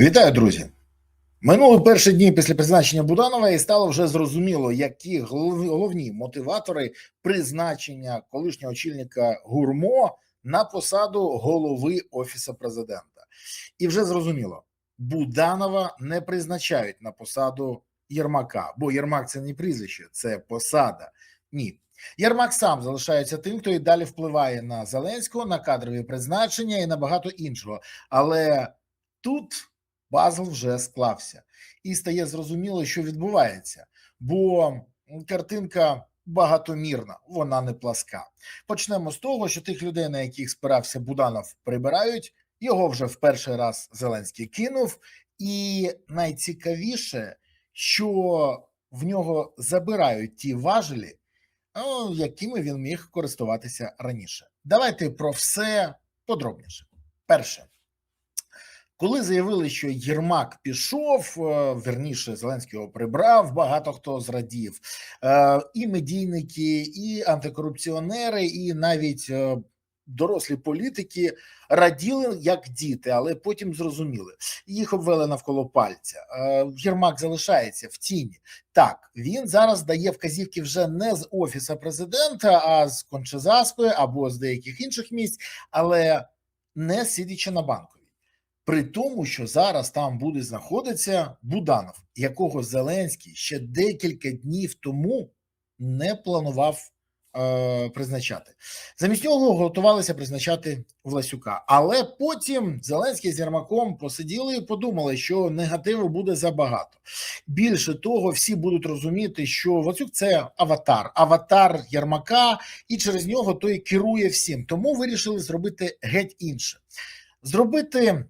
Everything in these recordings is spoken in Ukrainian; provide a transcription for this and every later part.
Вітаю, друзі. Минули перші дні після призначення Буданова, і стало вже зрозуміло, які головні мотиватори призначення колишнього очільника Гурмо на посаду голови офісу президента. І вже зрозуміло, Буданова не призначають на посаду Єрмака, бо Єрмак це не прізвище, це посада. Ні. Єрмак сам залишається тим, хто і далі впливає на Зеленського, на кадрові призначення і на багато іншого. Але тут пазл вже склався, і стає зрозуміло, що відбувається, бо картинка багатомірна, вона не пласка. Почнемо з того, що тих людей, на яких спирався Буданов, прибирають. Його вже в перший раз Зеленський кинув, і найцікавіше, що в нього забирають ті важелі, якими він міг користуватися раніше. Давайте про все подробніше. Перше. Коли заявили, що Єрмак пішов, е, верніше Зеленський його прибрав, багато хто зрадів. Е, І медійники, і антикорупціонери, і навіть е, дорослі політики раділи як діти, але потім зрозуміли. Їх обвели навколо пальця. Єрмак залишається в тіні. Так, він зараз дає вказівки вже не з офіса президента, а з Кончезаспи або з деяких інших місць, але не сидячи на банковій. При тому, що зараз там буде знаходитися Буданов, якого Зеленський ще декілька днів тому не планував е, призначати. Замість нього готувалися призначати Власюка. Але потім Зеленський з Єрмаком посиділи і подумали, що негативу буде забагато. Більше того, всі будуть розуміти, що Власюк це аватар, аватар Єрмака, і через нього той керує всім. Тому вирішили зробити геть інше. Зробити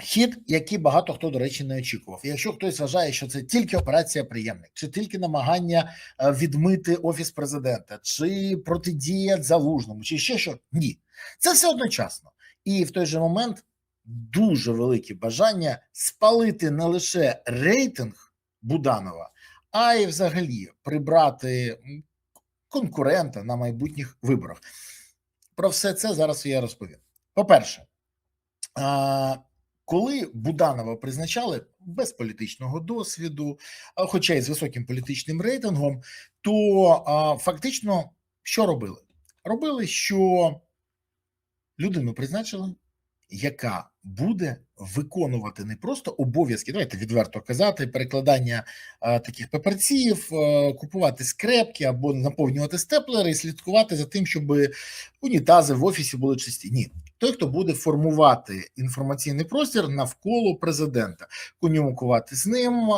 хід, який багато хто, до речі, не очікував. Якщо хтось вважає, що це тільки операція приємник, чи тільки намагання е, відмити офіс президента, чи протидія залужному, чи ще що ні, це все одночасно. І в той же момент дуже велике бажання спалити не лише рейтинг Буданова, а й взагалі прибрати конкурента на майбутніх виборах. Про все це зараз я розповім. По-перше, а, коли Буданова призначали без політичного досвіду, хоча й з високим політичним рейтингом, то а, фактично що робили? Робили, що людину призначили, яка буде виконувати не просто обов'язки, давайте відверто казати, перекладання а, таких паперців, а, купувати скрепки або наповнювати степлери і слідкувати за тим, щоб унітази в офісі були чисті. Ні, той, хто буде формувати інформаційний простір навколо президента, комунікувати з ним,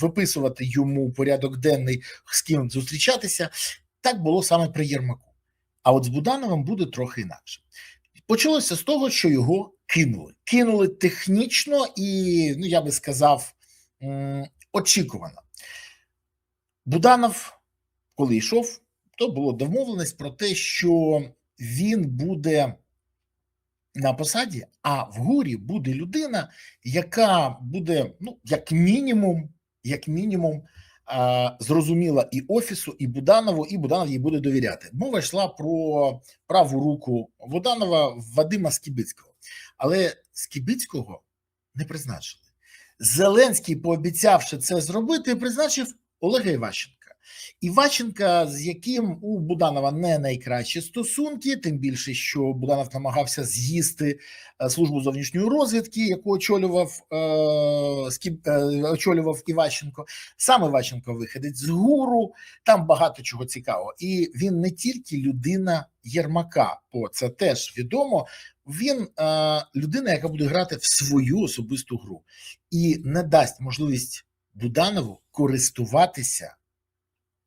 виписувати йому порядок денний, з ким зустрічатися. Так було саме при Єрмаку. А от з Будановим буде трохи інакше. Почалося з того, що його кинули. Кинули технічно і, ну я би сказав, очікувано. Буданов, коли йшов, то було домовленість про те, що він буде на посаді, а в гурі буде людина, яка буде, ну, як мінімум, як мінімум, зрозуміла і офісу, і Буданову, і Буданов їй буде довіряти. Мова йшла про праву руку Буданова Вадима Скібицького. Але Скібицького не призначили. Зеленський, пообіцявши це зробити, призначив Олега Іващенка. Іващенка, з яким у Буданова не найкращі стосунки, тим більше, що Буданов намагався з'їсти е, службу зовнішньої розвідки, яку очолював е, е, очолював Іващенко. Сам Іващенко виходить з гуру, там багато чого цікавого. І він не тільки людина Єрмака, бо це теж відомо. Він е, людина, яка буде грати в свою особисту гру, і не дасть можливість Буданову користуватися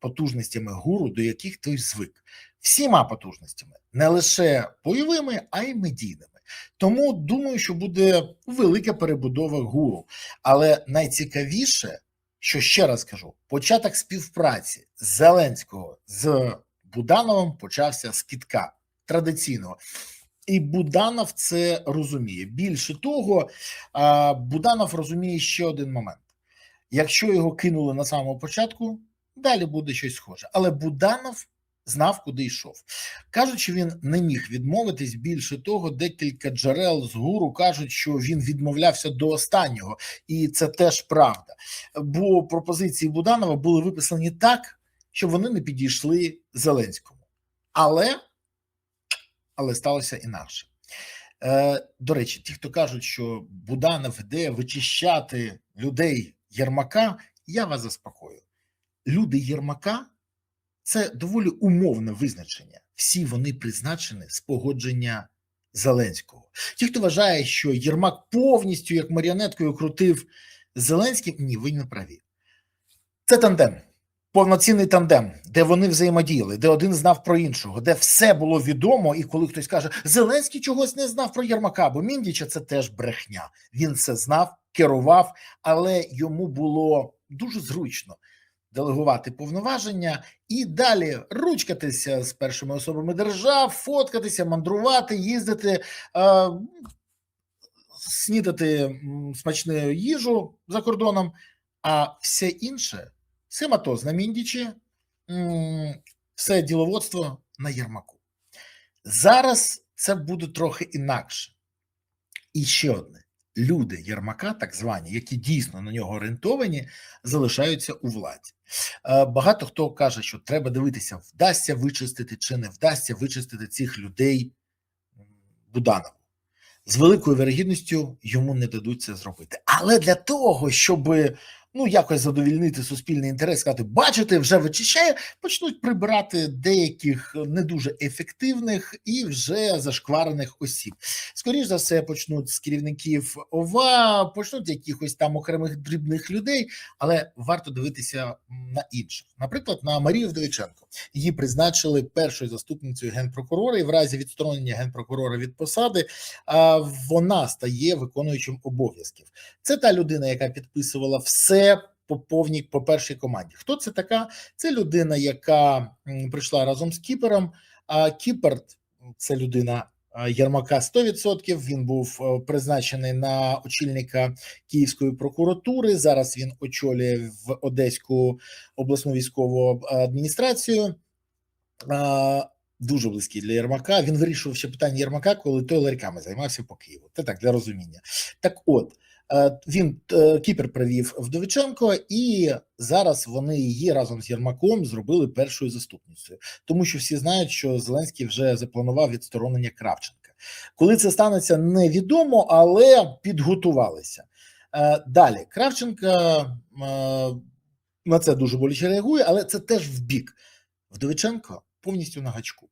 потужностями гуру, до яких той звик, всіма потужностями, не лише бойовими, а й медійними. Тому думаю, що буде велика перебудова гуру. Але найцікавіше, що ще раз кажу, початок співпраці Зеленського з Будановим почався з кітка традиційного. І Буданов це розуміє. Більше того, Буданов розуміє ще один момент: якщо його кинули на самому початку, далі буде щось схоже. Але Буданов знав, куди йшов. Кажуть, що він не міг відмовитись. Більше того, декілька джерел з гуру кажуть, що він відмовлявся до останнього, і це теж правда. Бо пропозиції Буданова були виписані так, щоб вони не підійшли Зеленському. Але, але сталося інакше. Е, До речі, ті, хто кажуть, що Буданов іде вичищати людей Єрмака, я вас заспокою. Люди Єрмака це доволі умовне визначення. Всі вони призначені з погодження Зеленського. Ті, хто вважає, що Єрмак повністю як маріонеткою крутив Зеленським, ні, ви не праві. Це тандем, повноцінний тандем, де вони взаємодіяли, де один знав про іншого, де все було відомо. І коли хтось каже, Зеленський чогось не знав про Єрмака, бо Міндіча це теж брехня. Він це знав, керував, але йому було дуже зручно делегувати повноваження і далі ручкатися з першими особами держав, фоткатися, мандрувати, їздити, е, снідати смачну їжу за кордоном, а все інше сематоз на Міндічі, все діловодство на Єрмаку. Зараз це буде трохи інакше. І ще одне. Люди Єрмака, так звані, які дійсно на нього орієнтовані, залишаються у владі. Е, Багато хто каже, що треба дивитися, вдасться вичистити чи не вдасться вичистити цих людей Буданову. З великою вірогідністю йому не дадуть це зробити. Але для того, щоб ну якось задовільнити суспільний інтерес, сказати, бачите, вже вичищає, почнуть прибирати деяких не дуже ефективних і вже зашкварених осіб. Скоріше за все, почнуть з керівників ОВА, почнуть якихось там окремих дрібних людей, але варто дивитися на інших. Наприклад, на Марію Вдовиченко. Її призначили першою заступницею генпрокурора, і в разі відсторонення генпрокурора від посади вона стає виконуючим обов'язків. Це та людина, яка підписувала все по повній по першій команді. Хто це така? Це людина, яка прийшла разом з Кіпером. А Кіпер це людина. Єрмака 100%, Він був е, призначений на очільника Київської прокуратури. Зараз він очолює в Одеську обласну військову адміністрацію. Дуже близький для Єрмака. Він вирішував ще питання Єрмака, коли той ларьками займався по Києву. Це так для розуміння. Так, от він е, Кіпер привів Вдовиченко, і зараз вони її разом з Єрмаком зробили першою заступницею, тому що всі знають, що Зеленський вже запланував відсторонення Кравченка. Коли це станеться, невідомо, але підготувалися. Е, Далі Кравченка е, на це дуже боляче реагує, але це теж в бік. Вдовиченко повністю на гачку,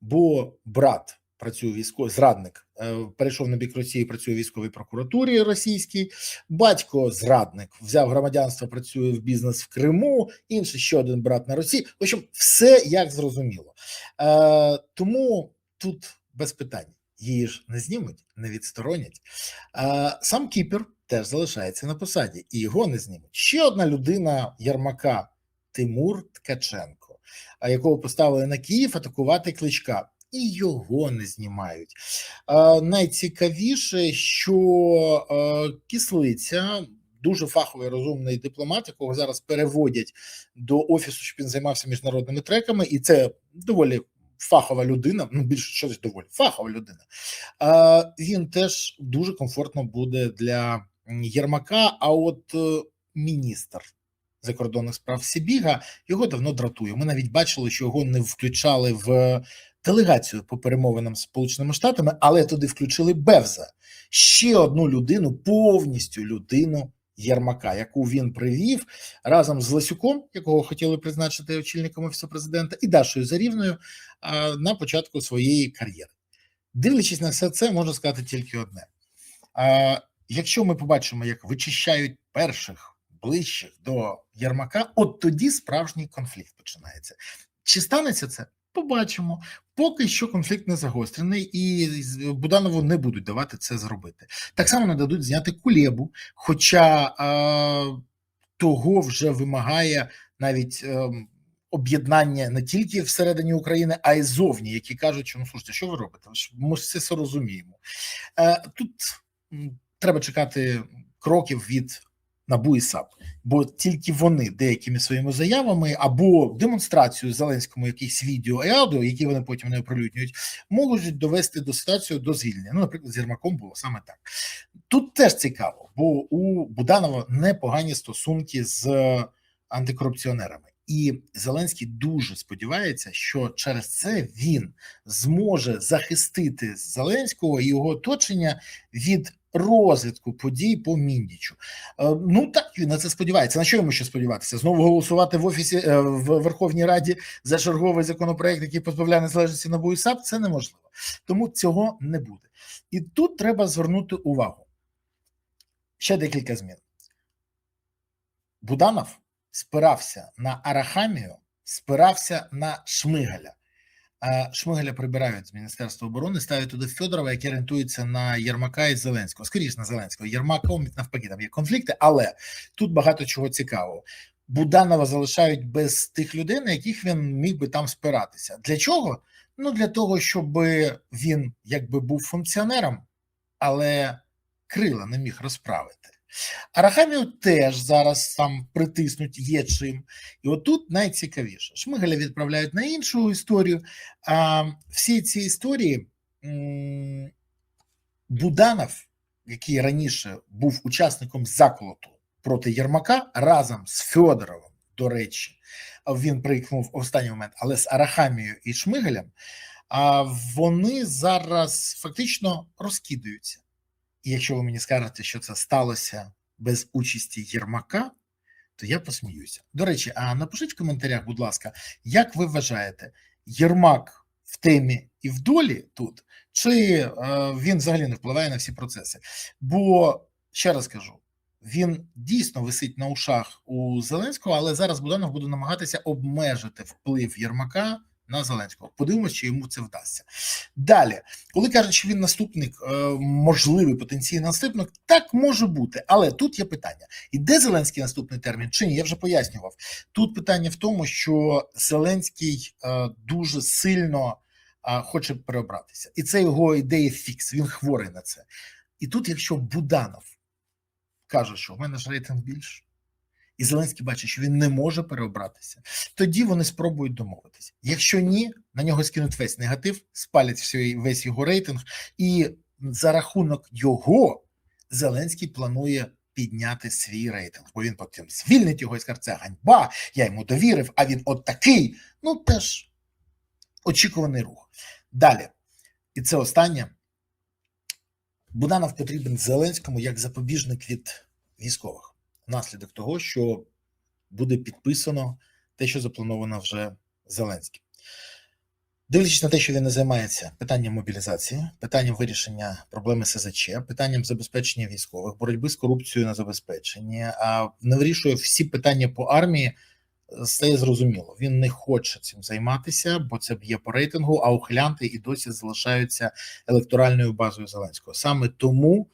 бо брат працює військовий зрадник, е, перейшов на бік Росії, працює в військовій прокуратурі російській. Батько зрадник взяв громадянство, працює в бізнес в Криму. Інший ще один брат на Росії. В общем, все як зрозуміло. Е, тому тут без питань. Її ж не знімуть, не відсторонять. Е, сам Кіпер теж залишається на посаді, і його не знімуть. Ще одна людина Єрмака Тимур Ткаченко, якого поставили на Київ атакувати кличка. І його не знімають. А, найцікавіше, що а, кислиця, дуже фаховий розумний дипломат, якого зараз переводять до офісу, щоб він займався міжнародними треками, і це доволі фахова людина. Ну більше щось доволі фахова людина. А, він теж дуже комфортно буде для Єрмака. А от е, міністр закордонних справ Сібіга його давно дратує. Ми навіть бачили, що його не включали в делегацію по перемовинам з Сполученими Штатами, але туди включили Бевза ще одну людину, повністю людину Єрмака, яку він привів разом з Ласюком, якого хотіли призначити очільником офісу президента, і Дашою Зарівною на початку своєї кар'єри. Дивлячись на все це, можу сказати тільки одне: якщо ми побачимо, як вичищають перших ближчих до Єрмака, от тоді справжній конфлікт починається. Чи станеться це? Побачимо. Поки що конфлікт не загострений, і Буданову не будуть давати це зробити. Так само не дадуть зняти кулебу, хоча е, того вже вимагає навіть. Е, Об'єднання не тільки всередині України, а й зовні, які кажуть, що ну слушайте, що ви робите? Ми ж все розуміємо. Е, Тут треба чекати кроків від НАБУ і САП, бо тільки вони деякими своїми заявами або демонстрацією Зеленському якихось відео аудіо, які вони потім не оприлюднюють, можуть довести до ситуації до звільнення. Ну, наприклад, з Єрмаком було саме так. Тут теж цікаво, бо у Буданова непогані стосунки з антикорупціонерами. І Зеленський дуже сподівається, що через це він зможе захистити Зеленського і його оточення від розвитку подій по Міндічу. Е, Ну так він на це сподівається. На що йому ще сподіватися? Знову голосувати в офісі е, в Верховній Раді за черговий законопроект, який позбавляє незалежності і САП, це неможливо. Тому цього не буде. І тут треба звернути увагу. Ще декілька змін. Буданов спирався на Арахамію, спирався на Шмигаля. А Шмигаля прибирають з Міністерства оборони, ставлять туди Федорова, який орієнтується на Єрмака і Зеленського. Скоріше на Зеленського. Єрмаком навпаки, там є конфлікти, але тут багато чого цікавого. Буданова залишають без тих людей, на яких він міг би там спиратися. Для чого? Ну для того, щоб він якби був функціонером, але крила не міг розправити. Арахамію теж зараз там притиснуть є чим. І отут найцікавіше. Шмигаля відправляють на іншу історію. А всі ці історії Буданов, який раніше був учасником заколоту проти Єрмака разом з Федоровим, до речі, він приїхав останній момент, але з Арахамією і Шмигалем, а вони зараз фактично розкидаються. І якщо ви мені скажете, що це сталося без участі Єрмака, то я посміюся. До речі, а напишіть в коментарях, будь ласка, як ви вважаєте, Єрмак в темі і в долі тут, чи е, він взагалі не впливає на всі процеси? Бо ще раз кажу. Він дійсно висить на ушах у Зеленського, але зараз Буданов буде намагатися обмежити вплив Єрмака на Зеленського. Подивимося, чи йому це вдасться. Далі, коли кажуть, що він наступник, е, можливий потенційний наступник, так може бути. Але тут є питання: іде Зеленський наступний термін чи ні? Я вже пояснював. Тут питання в тому, що Зеленський е, дуже сильно е, хоче переобратися, і це його ідея фікс. Він хворий на це. І тут, якщо Буданов каже, що в мене ж рейтинг більше. І Зеленський бачить, що він не може переобратися. Тоді вони спробують домовитися. Якщо ні, на нього скинуть весь негатив, спалять весь його рейтинг, і за рахунок його Зеленський планує підняти свій рейтинг, бо він потім звільнить його і скаже, це ганьба, я йому довірив, а він от такий. Ну теж очікуваний рух. Далі, і це останнє. Буданов потрібен Зеленському як запобіжник від військових внаслідок того, що буде підписано те, що заплановано вже Зеленським. Дивлячись на те, що він не займається питанням мобілізації, питанням вирішення проблеми СЗЧ, питанням забезпечення військових, боротьби з корупцією на забезпеченні, а не вирішує всі питання по армії, стає зрозуміло. Він не хоче цим займатися, бо це б'є по рейтингу, а ухилянти і досі залишаються електоральною базою Зеленського. Саме тому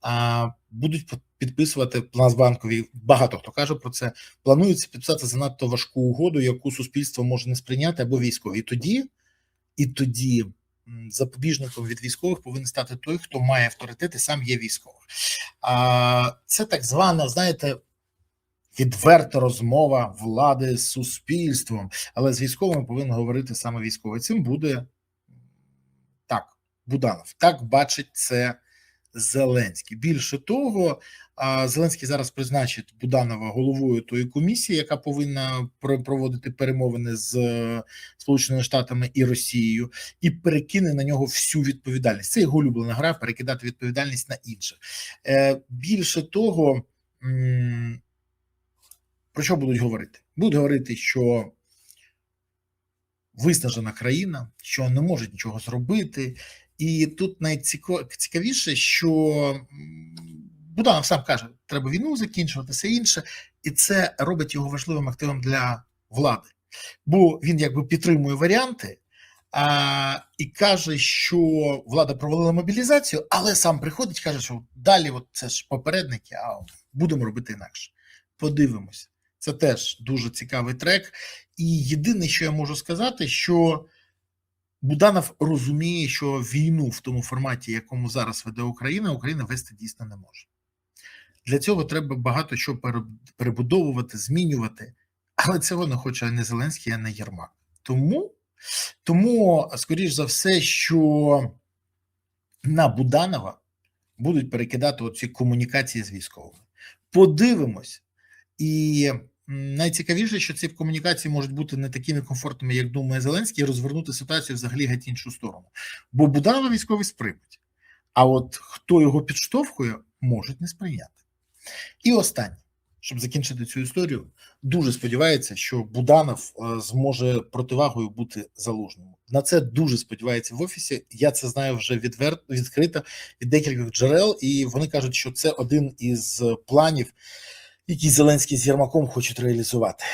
а, будуть підписувати Нацбанкові. Багато хто каже про це. Планується підписати занадто важку угоду, яку суспільство може не сприйняти або військові. І тоді, і тоді запобіжником від військових повинен стати той, хто має авторитет і сам є військовим. А це так звана, знаєте. Відверта розмова влади з суспільством, але з військовими повинен говорити саме військовий. Цим буде так, Буданов. Так бачить це Зеленський. Більше того, Зеленський зараз призначить Буданова головою тої комісії, яка повинна проводити перемовини з Сполученими Штатами і Росією, і перекине на нього всю відповідальність. Це його улюблена гра перекидати відповідальність на інших. Е, більше того. Про що будуть говорити? Будуть говорити, що виснажена країна, що не можуть нічого зробити. І тут найцікавіше, що Буданов сам каже, треба війну закінчувати, все інше, і це робить його важливим активом для влади. Бо він якби підтримує варіанти а, і каже, що влада провалила мобілізацію, але сам приходить каже, що далі от це ж попередники, а будемо робити інакше. Подивимося. Це теж дуже цікавий трек. І єдине, що я можу сказати, що Буданов розуміє, що війну в тому форматі, якому зараз веде Україна, Україна вести дійсно не може. Для цього треба багато що перебудовувати, змінювати. Але цього не хоче не Зеленський, а не Єрмак. Тому, тому скоріш за все, що на Буданова будуть перекидати оці комунікації з військовими. Подивимось. І найцікавіше, що ці комунікації можуть бути не такими комфортними, як думає Зеленський, і розвернути ситуацію взагалі геть іншу сторону. Бо Буданова військові сприймуть. А от хто його підштовхує, можуть не сприйняти. І останнє, щоб закінчити цю історію, дуже сподівається, що Буданов е, зможе противагою бути залужному. На це дуже сподівається в офісі. Я це знаю вже відверто відкрито від декількох джерел, і вони кажуть, що це один із планів, які Зеленський з Єрмаком хочуть реалізувати.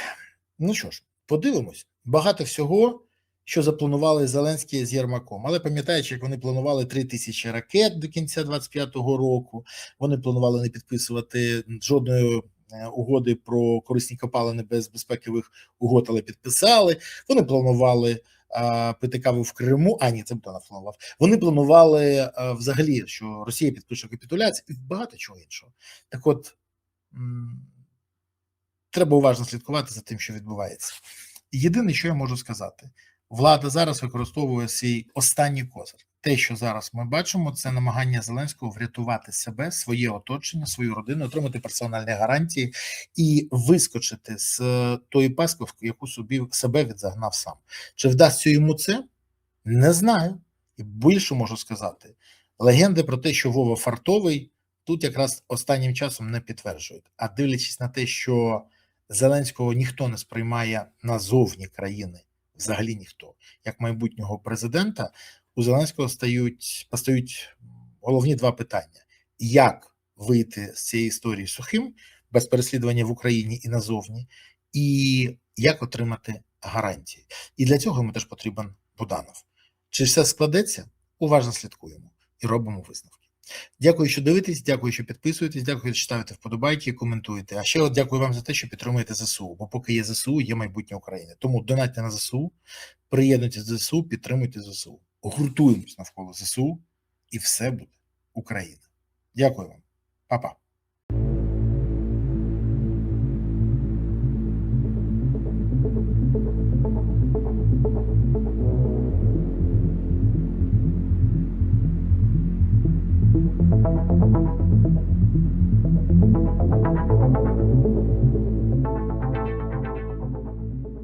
Ну що ж, подивимось. Багато всього, що запланували Зеленський з Єрмаком. Але пам'ятаючи, як вони планували 3 тисячі ракет до кінця 25-го року, вони планували не підписувати жодної е, угоди про корисні копалини без безпекових угод, але підписали. Вони планували а, пити каву в Криму. А ні, це Богданов планував. Вони планували а, взагалі, що Росія підпише капітуляцію і багато чого іншого. Так от треба уважно слідкувати за тим, що відбувається. Єдине, що я можу сказати, влада зараз використовує свій останній козир. Те, що зараз ми бачимо, це намагання Зеленського врятувати себе, своє оточення, свою родину, отримати персональні гарантії і вискочити з е, тої пасківки, яку собі себе відзагнав сам. Чи вдасться йому це? Не знаю. І більше можу сказати. Легенди про те, що Вова фартовий, тут якраз останнім часом не підтверджують. А дивлячись на те, що Зеленського ніхто не сприймає назовні країни, взагалі ніхто, як майбутнього президента, у Зеленського стають постають головні два питання: як вийти з цієї історії сухим, без переслідування в Україні і назовні, і як отримати гарантії. І для цього йому теж потрібен Буданов. Чи все складеться? Уважно слідкуємо і робимо висновки. Дякую, що дивитесь, дякую, що підписуєтесь, дякую, що ставите вподобайки коментуєте. А ще от дякую вам за те, що підтримуєте ЗСУ. Бо поки є ЗСУ, є майбутнє України. Тому донатьте на ЗСУ, приєднуйтесь до ЗСУ, підтримуйте ЗСУ. Гуртуємось навколо ЗСУ, і все буде Україна. Дякую вам, Па-па.